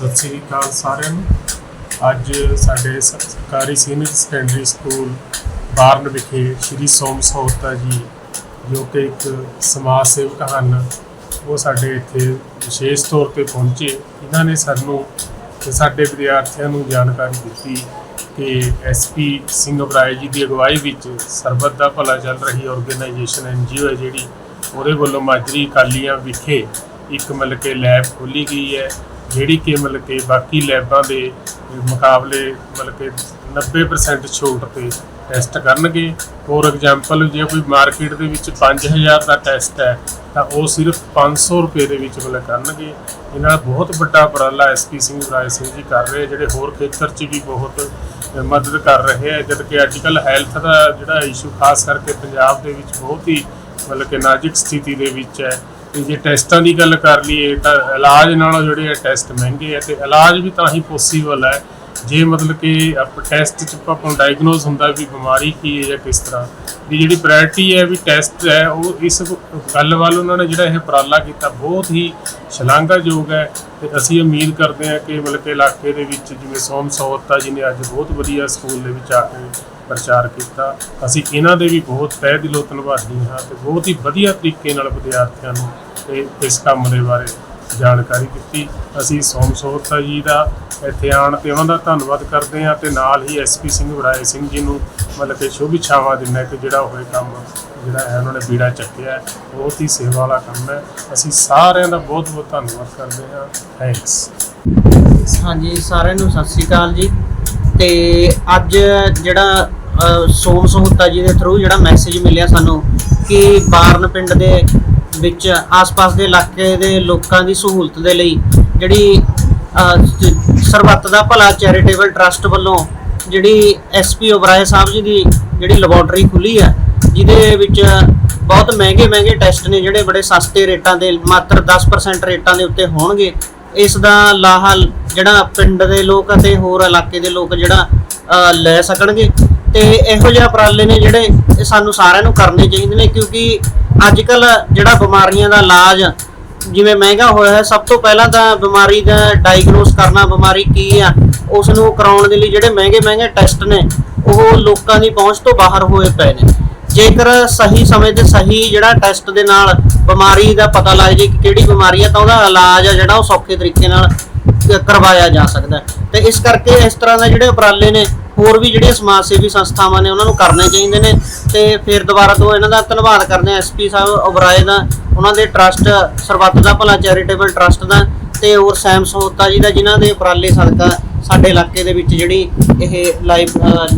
ਸਤਿ ਸ੍ਰੀ ਅਕਾਲ ਸਾਰਿਆਂ ਨੂੰ। ਅੱਜ ਸਾਡੇ ਸਰਕਾਰੀ ਸੀਨੀਅਰ ਸੈਕੰਡਰੀ ਸਕੂਲ ਬਾਰਨ ਵਿਖੇ ਸ਼੍ਰੀ ਸੋਮ ਸਹੋਤਾ ਜੀ, ਜੋ ਕਿ ਇੱਕ ਸਮਾਜ ਸੇਵਕ ਹਨ, ਉਹ ਸਾਡੇ ਇੱਥੇ ਵਿਸ਼ੇਸ਼ ਤੌਰ ਤੇ ਪਹੁੰਚੇ। ਇਹਨਾਂ ਨੇ ਸਾਨੂੰ ਤੇ ਸਾਡੇ ਵਿਦਿਆਰਥੀਆਂ ਨੂੰ ਜਾਣਕਾਰੀ ਦਿੱਤੀ ਕਿ ਐਸਪੀ ਸਿੰਘ ਬਰਾਏ ਜੀ ਦੀ ਅਗਵਾਈ ਵਿੱਚ ਸਰਬੱਤ ਦਾ ਭਲਾ ਚੱਲ ਰਹੀ ਆਰਗੇਨਾਈਜੇਸ਼ਨ ਐਨਜੀਓ ਹੈ ਜਿਹੜੀ, ਉਹਦੇ ਵੱਲੋਂ ਮਾਜਰੀ ਕਾਲੀਆਂ ਵਿਖੇ ਇੱਕ ਮਤਲਬ ਕਿ ਲੈਬ ਖੋਲੀ ਗਈ ਹੈ। ਜਿਹੜੀ ਕਿ ਮਤਲਬ ਕਿ ਬਾਕੀ ਲੈਬਾਂ ਦੇ ਮੁਕਾਬਲੇ ਮਤਲਬ ਕਿ 90% ਛੋਟ ਤੇ ਟੈਸਟ ਕਰਨਗੇ। ਫੋਰ ਐਗਜ਼ਾਮਪਲ ਜੇ ਕੋਈ ਮਾਰਕੀਟ ਦੇ ਵਿੱਚ 5000 ਦਾ ਟੈਸਟ ਹੈ, ਤਾਂ ਉਹ ਸਿਰਫ 500 ਰੁਪਏ ਦੇ ਵਿੱਚ ਮਤਲਬ ਕਰਨਗੇ। ਇਹਨਾਂ ਬਹੁਤ ਵੱਡਾ ਉਪਰਾਲਾ ਐਸਪੀ ਸਿੰਘ ਰਾਏ ਸਿੰਘ ਜੀ ਕਰ ਰਹੇ ਜਿਹੜੇ ਹੋਰ ਖੇਤਰ 'ਚ ਵੀ ਬਹੁਤ ਮਦਦ ਕਰ ਰਹੇ ਹੈ ਜਦ ਕਿ ਅੱਜ ਕੱਲ ਹੈਲਥ ਦਾ ਜਿਹੜਾ ਇਸ਼ੂ ਖਾਸ ਕਰਕੇ ਪੰਜਾਬ ਦੇ ਵਿੱਚ ਬਹੁਤ ਹੀ ਮਤਲਬ ਕਿ ਨਾਜ਼ੁਕ ਸਥਿਤੀ ਦੇ ਵਿੱਚ ਹੈ। ਤੇ ਜੇ ਟੈਸਟਾਂ ਦੀ ਗੱਲ ਕਰ ਲਈਏ ਤਾਂ ਇਲਾਜ ਨਾਲੋਂ ਜਿਹੜੇ ਆ ਟੈਸਟ ਮਹਿੰਗੇ ਆ ਤੇ ਇਲਾਜ ਵੀ ਤਾਂ ਹੀ ਪੋਸੀਬਲ ਹੈ ਜੇ ਮਤਲਬ ਕਿ ਆਪ ਟੈਸਟ ਚ ਆਪਾਂ ਨੂੰ ਡਾਇਗਨੋਸ ਹੁੰਦਾ ਵੀ ਬਿਮਾਰੀ ਕੀ ਹੈ ਜਾਂ ਕਿਸ ਤਰ੍ਹਾਂ ਦੀ ਜਿਹੜੀ ਪ੍ਰਾਇੋਰਟੀ ਹੈ ਵੀ ਟੈਸਟ ਹੈ, ਉਹ ਇਸ ਗੱਲ ਵੱਲ ਉਹਨਾਂ ਨੇ ਜਿਹੜਾ ਇਹ ਉਪਰਾਲਾ ਕੀਤਾ, ਬਹੁਤ ਹੀ ਸ਼ਲਾਘਾਯੋਗ ਹੈ ਤੇ ਅਸੀਂ ਉਮੀਦ ਕਰਦੇ ਹਾਂ ਕਿ ਮਤਲਬ ਕਿ ਇਲਾਕੇ ਦੇ ਵਿੱਚ ਜਿਵੇਂ ਸੋਮ ਸੌਰਤਾ ਜੀ ਨੇ ਅੱਜ ਬਹੁਤ ਵਧੀਆ ਸਕੂਲ ਦੇ ਵਿੱਚ ਆ ਕੇ ਪ੍ਰਚਾਰ ਕੀਤਾ, ਅਸੀਂ ਇਹਨਾਂ ਦੇ ਵੀ ਬਹੁਤ ਤਹਿ ਦਿਲੋਂ ਧੰਨਵਾਦੀ ਹਾਂ ਤੇ ਬਹੁਤ ਹੀ ਵਧੀਆ ਤਰੀਕੇ ਨਾਲ ਵਿਦਿਆਰਥੀਆਂ ਨੂੰ ਇਹ ਇਸ ਕੰਮ ਦੇ ਬਾਰੇ ਜਾਣਕਾਰੀ ਦਿੱਤੀ। ਅਸੀਂ ਸੋਮ ਸੋਹਤਾ ਜੀ ਦਾ ਇੱਥੇ ਆਉਣ ਤੇ ਉਹਨਾਂ ਦਾ ਧੰਨਵਾਦ ਕਰਦੇ ਹਾਂ ਤੇ ਨਾਲ ਹੀ ਐਸਪੀ ਸਿੰਘ ਵੜਾਏ ਸਿੰਘ ਜੀ ਨੂੰ ਮਤਲਬ ਕਿ ਸ਼ੁਭ ਇੱਛਾਵਾਂ ਦਿੰਦਾ ਕਿ ਜਿਹੜਾ ਹੋਏ ਕੰਮ ਜਿਹੜਾ ਹੈ ਉਹਨਾਂ ਨੇ ਬੀੜਾ ਚੱਕਿਆ ਬਹੁਤ ਹੀ ਸੇਵਾ ਵਾਲਾ ਕੰਮ ਹੈ। ਅਸੀਂ ਸਾਰਿਆਂ ਦਾ ਬਹੁਤ ਬਹੁਤ ਧੰਨਵਾਦ ਕਰਦੇ ਹਾਂ। ਥੈਂਕਸ ਹਾਂਜੀ, ਸਾਰਿਆਂ ਨੂੰ ਸਤਿ ਸ੍ਰੀ ਅਕਾਲ ਜੀ। ਤੇ ਅੱਜ ਜਿਹੜਾ ਸੋਮ ਸਹੂਤਾ ਜੀ ਦੇ ਥਰੂ ਜਿਹੜਾ ਮੈਸੇਜ ਮਿਲਿਆ ਸਾਨੂੰ ਕਿ ਬਾਰਨ ਪਿੰਡ ਦੇ ਵਿੱਚ ਆਸ-ਪਾਸ ਦੇ ਇਲਾਕੇ ਦੇ ਲੋਕਾਂ ਦੀ ਸਹੂਲਤ ਦੇ ਲਈ ਜਿਹੜੀ ਸਰਬੱਤ ਦਾ ਭਲਾ ਚੈਰੀਟੇਬਲ ਟਰਸਟ ਵੱਲੋਂ ਜਿਹੜੀ ਐਸਪੀ ਓਬਰਾਏ ਸਾਹਿਬ ਜੀ ਦੀ ਜਿਹੜੀ ਲੈਬੋਰਟਰੀ ਖੁੱਲੀ ਹੈ, ਜਿਹਦੇ ਵਿੱਚ ਬਹੁਤ ਮਹਿੰਗੇ ਮਹਿੰਗੇ ਟੈਸਟ ਨੇ ਜਿਹੜੇ ਬੜੇ ਸਸਤੇ ਰੇਟਾਂ ਦੇ, ਮਾਤਰ 10% ਰੇਟਾਂ ਦੇ ਉੱਤੇ ਹੋਣਗੇ। ਇਸ ਦਾ ਲਾਹਾ ਜਿਹੜਾ ਪਿੰਡ ਦੇ ਲੋਕ ਅਤੇ ਹੋਰ ਇਲਾਕੇ ਦੇ ਲੋਕ ਜਿਹੜਾ ਲੈ ਸਕਣਗੇ। ਤੇ ਇਹੋ ਜਿਹੇ ਉਪਰਾਲੇ ਨੇ ਜਿਹੜੇ ਸਾਨੂੰ ਸਾਰਿਆਂ ਨੂੰ ਕਰਨੇ ਚਾਹੀਦੇ ਨੇ, ਕਿਉਂਕਿ ਅੱਜ ਕੱਲ ਜਿਹੜਾ ਬਿਮਾਰੀਆਂ ਦਾ ਇਲਾਜ ਜਿਵੇਂ ਮਹਿੰਗਾ ਹੋਇਆ ਹੈ, ਸਭ ਤੋਂ ਪਹਿਲਾਂ ਤਾਂ ਬਿਮਾਰੀ ਦਾ ਡਾਇਗਨੋਸ ਕਰਨਾ ਬਿਮਾਰੀ ਕੀ ਆ ਉਸ ਨੂੰ ਕਰਾਉਣ ਦੇ ਲਈ ਜਿਹੜੇ ਮਹਿੰਗੇ ਮਹਿੰਗੇ ਟੈਸਟ ਨੇ, ਉਹ ਲੋਕਾਂ ਦੀ ਪਹੁੰਚ ਤੋਂ ਬਾਹਰ ਹੋਏ ਪਏ ਨੇ ਜੇਕਰ ਸਹੀ ਸਮੇਂ ਤੇ ਸਹੀ ਜਿਹੜਾ ਟੈਸਟ ਦੇ ਨਾਲ ਬਿਮਾਰੀ ਦਾ ਪਤਾ ਲੱਗ ਜੇ ਕਿ ਕਿਹੜੀ ਬਿਮਾਰੀ ਆ, ਤਾਂ ਉਹਦਾ ਇਲਾਜ ਆ ਜਿਹੜਾ ਉਹ ਸੌਖੇ ਤਰੀਕੇ ਨਾਲ ਕਰਵਾਇਆ ਜਾ ਸਕਦਾ ਹੈ। ਤੇ ਇਸ ਕਰਕੇ ਇਸ ਤਰ੍ਹਾਂ ਦੇ ਜਿਹੜੇ ਉਪਰਾਲੇ ਨੇ ਹੋਰ ਵੀ ਜਿਹੜੀਆਂ ਸਮਾਜ ਸੇਵੀ ਸੰਸਥਾਵਾਂ ਨੇ ਉਹਨਾਂ ਨੂੰ ਕਰਨੇ ਚਾਹੀਦੇ ਨੇ ਤੇ ਫਿਰ ਦੁਬਾਰਾ ਤੋਂ ਇਹਨਾਂ ਦਾ ਧੰਨਵਾਦ ਕਰਦੇ ਹਾਂ ਐਸਪੀ ਸਾਹਿਬ ਉਬਰਾਏ ਦਾ, ਉਹਨਾਂ ਦੇ ਟਰਸਟ ਸਰਬੱਤ ਦਾ, ਭਲਾ ਚੈਰੀਟੇਬਲ ਟਰਸਟ ਦਾ ਤੇ ਹੋਰ ਸੈਮ ਸਹੋਤਾ ਜੀ ਦਾ, ਜਿਨ੍ਹਾਂ ਦੇ ਉਪਰਾਲੇ ਸਦਕਾ ਸਾਡੇ ਇਲਾਕੇ ਦੇ ਵਿੱਚ ਜਿਹੜੀ ਇਹ ਲਾਈਵ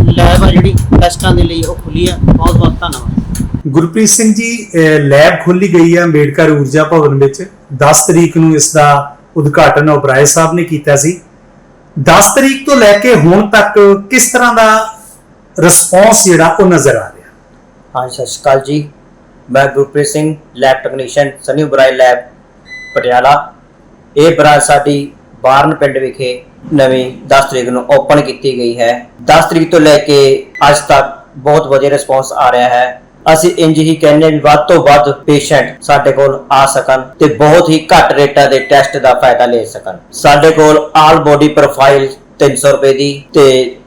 ਲੈਬ ਆ ਜਿਹੜੀ ਟੈਸਟਾਂ ਦੇ ਲਈ ਉਹ ਖੁੱਲੀ ਆ। ਬਹੁਤ ਬਹੁਤ ਧੰਨਵਾਦ। ਗੁਰਪ੍ਰੀਤ ਸਿੰਘ ਜੀ ਲੈਬ ਖੋਲੀ ਗਈ ਹੈ ਅੰਬੇਡਕਰ ਊਰਜਾ ਭਵਨ ਵਿੱਚ। 10 ਤਰੀਕ ਨੂੰ ਇਸ ਦਾ ਉਦਘਾਟਨ ਓਬਰਾਏ ਸਾਹਿਬ ਨੇ ਕੀਤਾ ਸੀ। 10 ਤਰੀਕ ਤੋਂ ਲੈ ਕੇ ਹੁਣ ਤੱਕ ਕਿਸ ਤਰ੍ਹਾਂ ਦਾ ਰਿਸਪੌਂਸ ਜਿਹੜਾ ਉਹ ਨਜ਼ਰ ਆ ਰਿਹਾ? ਹਾਂਜੀ ਸਤਿ ਸ਼੍ਰੀ ਅਕਾਲ ਜੀ। ਮੈਂ Gurpreet Singh lab technician Sunny Barai lab Patiala. ਇਹ ਬ੍ਰਾਂਚ ਸਾਡੀ ਬਾਰਨ ਪਿੰਡ ਵਿਖੇ ਨਵੀਂ 10 ਤਰੀਕ ਨੂੰ ਓਪਨ ਕੀਤੀ ਗਈ ਹੈ। 10 ਤਰੀਕ ਤੋਂ ਲੈ ਕੇ ਅੱਜ ਤੱਕ ਬਹੁਤ ਵਧੀਆ ਰਿਸਪੌਂਸ ਆ ਰਿਹਾ ਹੈ। ਅਸੀਂ ਇੰਜ ਹੀ ਕਹਿੰਦੇ ਵੀ ਵੱਧ ਤੋਂ ਵੱਧ ਪੇਸ਼ੈਂਟ ਸਾਡੇ ਕੋਲ ਆ ਸਕਣ ਤੇ ਬਹੁਤ ਹੀ ਘੱਟ ਰੇਟਾਂ ਦੇ ਟੈਸਟ ਦਾ ਫਾਇਦਾ ਲੈ ਸਕਣ। ਸਾਡੇ ਕੋਲ ਆਲ ਬੋਡੀ ਪ੍ਰੋਫਾਈਲ 300 ਰੁਪਏ ਦੀ ਤੇ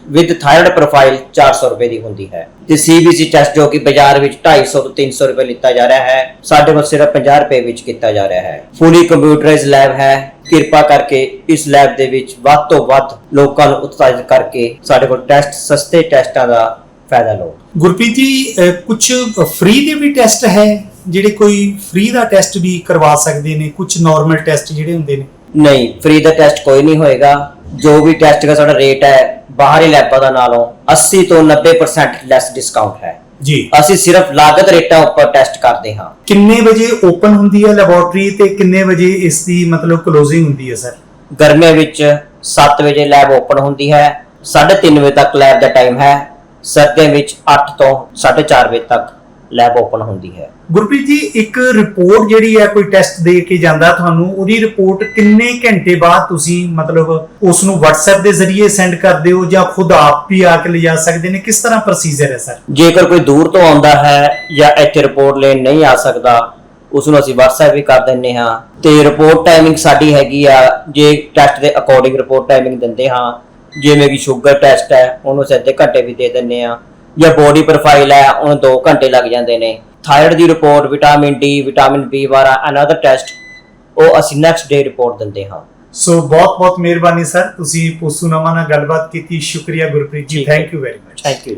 ਵਿਦ ਥਾਇਰਾਇਡ ਪ੍ਰੋਫਾਈਲ 400 ਰੁਪਏ ਦੀ ਹੁੰਦੀ ਹੈ। ਤੇ ਸੀਬੀਸੀ ਟੈਸਟ ਜੋ ਕਿ ਬਾਜ਼ਾਰ ਵਿੱਚ 250 ਤੋਂ 300 ਰੁਪਏ ਲਿੱਤਾ ਜਾ ਰਿਹਾ ਹੈ, ਸਾਡੇ ਕੋਲ ਸਿਰਫ 50 ਰੁਪਏ ਵਿੱਚ ਕੀਤਾ ਜਾ ਰਿਹਾ ਹੈ। ਫੁੱਲੀ ਕੰਪਿਊਟਰਾਈਜ਼ਡ ਲੈਬ ਹੈ, ਕਿਰਪਾ ਕਰਕੇ ਇਸ ਲੈਬ ਦੇ ਵਿੱਚ ਵੱਧ ਤੋਂ ਵੱਧ ਲੋਕਾਂ ਨੂੰ ਉਤਸ਼ਾਹਿਤ ਕਰਕੇ ਸਾਡੇ ਕੋਲ ਟੈਸਟ ਸਸਤੇ ਟੈਸਟਾਂ ਦਾ ਫਾਇਦਾ ਲਓ। ਗੁਰਪ੍ਰੀਤ ਜੀ ਕੁਝ ਫ੍ਰੀ ਦੇ ਵੀ ਟੈਸਟ ਹੈ? ਜਿਹੜੇ ਕੋਈ ਫ੍ਰੀ ਦਾ ਟੈਸਟ ਵੀ ਕਰਵਾ ਸਕਦੇ ਨੇ ਕੁਝ ਨਾਰਮਲ ਟੈਸਟ ਜਿਹੜੇ ਹੁੰਦੇ ਨੇ? ਨਹੀਂ ਫ੍ਰੀ ਦਾ ਟੈਸਟ ਕੋਈ ਨਹੀਂ ਹੋਏਗਾ। ਜੋ ਵੀ ਟੈਸਟ ਦਾ ਸਾਡਾ ਰੇਟ ਹੈ ਬਾਹਰੀ ਲੈਬਾਂ ਦਾ ਨਾਲੋਂ 80 ਤੋਂ 90% ਲੈਸ ਡਿਸਕਾਊਂਟ ਹੈ। ਜੀ। ਅਸੀਂ ਸਿਰਫ ਲਾਗਤ ਰੇਟਾਂ ਉੱਪਰ ਟੈਸਟ ਕਰਦੇ ਹਾਂ। ਕਿੰਨੇ ਵਜੇ ਓਪਨ ਹੁੰਦੀ ਹੈ ਲੈਬੋਰਟਰੀ ਤੇ ਕਿੰਨੇ ਵਜੇ ਇਸ ਦੀ ਮਤਲਬ ਕਲੋਜ਼ਿੰਗ ਹੁੰਦੀ ਹੈ ਸਰ ਗਰਮੀਆਂ ਵਿੱਚ 7 ਵਜੇ ਲੈਬ ਓਪਨ ਹੁੰਦੀ ਹੈ 3:30 ਵਜੇ ਤੱਕ ਲੈਬ ਦਾ ਟਾਈਮ ਹੈ। ਸਰਦੀਆਂ ਵਿੱਚ 8 ਤੋਂ 4:30 ਵਜੇ ਤੱਕ ਲੈਬ ਓਪਨ ਹੁੰਦੀ ਹੈ। ਗੁਰਪ੍ਰੀਤ ਜੀ ਇੱਕ ਰਿਪੋਰਟ ਜਿਹੜੀ ਹੈ ਕੋਈ ਟੈਸਟ ਦੇ ਕੇ ਜਾਂਦਾ ਤੁਹਾਨੂੰ ਉਹਦੀ ਰਿਪੋਰਟ ਕਿੰਨੇ ਘੰਟੇ ਬਾਅਦ ਤੁਸੀਂ ਮਤਲਬ ਉਸ ਨੂੰ WhatsApp ਦੇ ਜ਼ਰੀਏ ਸੈਂਡ ਕਰਦੇ ਹੋ ਜਾਂ ਖੁਦ ਆਪ ਵੀ ਆ ਕੇ ਲਿਜਾ ਸਕਦੇ ਨੇ? ਕਿਸ ਤਰ੍ਹਾਂ ਪ੍ਰੋਸੀਜਰ ਹੈ ਸਰ ਜੇਕਰ ਕੋਈ ਦੂਰ ਤੋਂ ਆਉਂਦਾ ਹੈ ਜਾਂ ਇੱਥੇ ਰਿਪੋਰਟ ਲੈਣ ਨਹੀਂ ਆ ਸਕਦਾ ਉਸ ਨੂੰ ਅਸੀਂ WhatsApp ਵੀ ਕਰ ਦਿੰਨੇ ਹਾਂ। ਤੇ ਰਿਪੋਰਟ ਟਾਈਮਿੰਗ ਸਾਡੀ ਹੈਗੀ ਆ ਜੇ ਟੈਸਟ ਦੇ ਅਕੋਰਡਿੰਗ ਰਿਪੋਰਟ ਟਾਈਮਿੰਗ ਦਿੰਦੇ ਹਾਂ ਜਿਵੇਂ ਕਿ ਸ਼ੂਗਰ ਟੈਸਟ ਹੈ ਉਹਨੂੰ ਅਸੀਂ ਅੱਧੇ ਘੰਟੇ ਵੀ ਦੇ ਦਿੰਨੇ ਆ ਜਾਂ ਬੋਡੀ ਪ੍ਰੋਫਾਈਲ ਹੈ ਉਹਨੂੰ 2 ਘੰਟੇ ਲੱਗ ਜਾਂਦੇ ਨੇ। ਥਾਇਰਾਇਡ ਦੀ report vitamin D vitamin B ਵਾਲਾ ਅਨਦਰ ਟੈਸਟ ਉਹ ਅਸੀਂ ਨੈਕਸਟ ਡੇ ਰਿਪੋਰਟ ਦਿੰਦੇ ਹਾਂ। ਸੋ ਬਹੁਤ ਬਹੁਤ ਮਿਹਰਬਾਨੀ ਸਰ ਤੁਸੀਂ ਪੋਸੂਨਾਮਾ ਨਾਲ ਗੱਲਬਾਤ ਕੀਤੀ। ਸ਼ੁਕਰੀਆ Gurpreet ji. Thank you very much thank you